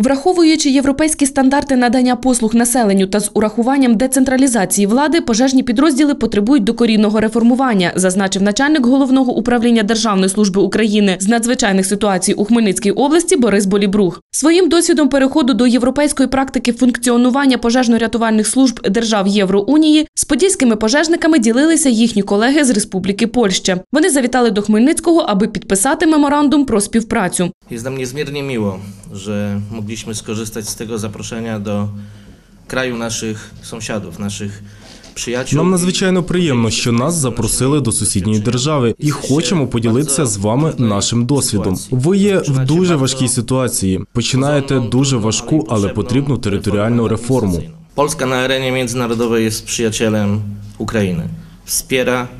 Враховуючи європейські стандарти надання послуг населенню та з урахуванням децентралізації влади, пожежні підрозділи потребують докорінного реформування, зазначив начальник головного управління Державної служби України з надзвичайних ситуацій у Хмельницькій області Борис Болібрух. Своїм досвідом переходу до європейської практики функціонування пожежно-рятувальних служб держав Євроунії з подільськими пожежниками ділилися їхні колеги з Республіки Польща. Вони завітали до Хмельницького, аби підписати меморандум про співпрацю. Jest nam niezmiernie miło, że mogliśmy skorzystać z tego zaproszenia do kraju naszych sąsiadów, naszych. Нам надзвичайно приємно, що нас запросили до сусідньої держави, і хочемо поділитися з вами нашим досвідом. Ви є в дуже важкій ситуації. Починаєте дуже важку, але потрібну територіальну реформу. Arenie międzynarodowej jest przyjacielem Ukrainy. Wspiera wasze działania.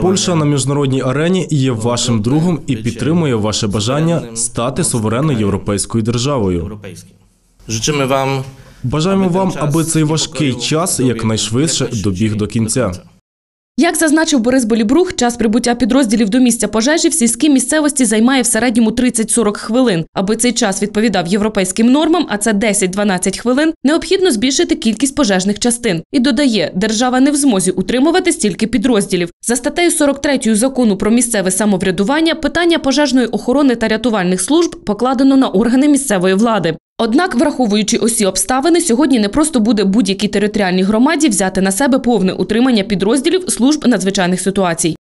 Польща на міжнародній арені є вашим другом і підтримує ваше бажання стати суверенною європейською державою. Бажаємо вам, аби цей важкий час якнайшвидше добіг до кінця. Як зазначив Борис Болібрух, час прибуття підрозділів до місця пожежі в сільській місцевості займає в середньому 30-40 хвилин. Аби цей час відповідав європейським нормам, а це 10-12 хвилин, необхідно збільшити кількість пожежних частин. І додає, держава не в змозі утримувати стільки підрозділів. За статтею 43 закону про місцеве самоврядування питання пожежної охорони та рятувальних служб покладено на органи місцевої влади. Однак, враховуючи усі обставини, сьогодні не просто буде будь-якій територіальній громаді взяти на себе повне утримання підрозділів служб надзвичайних ситуацій.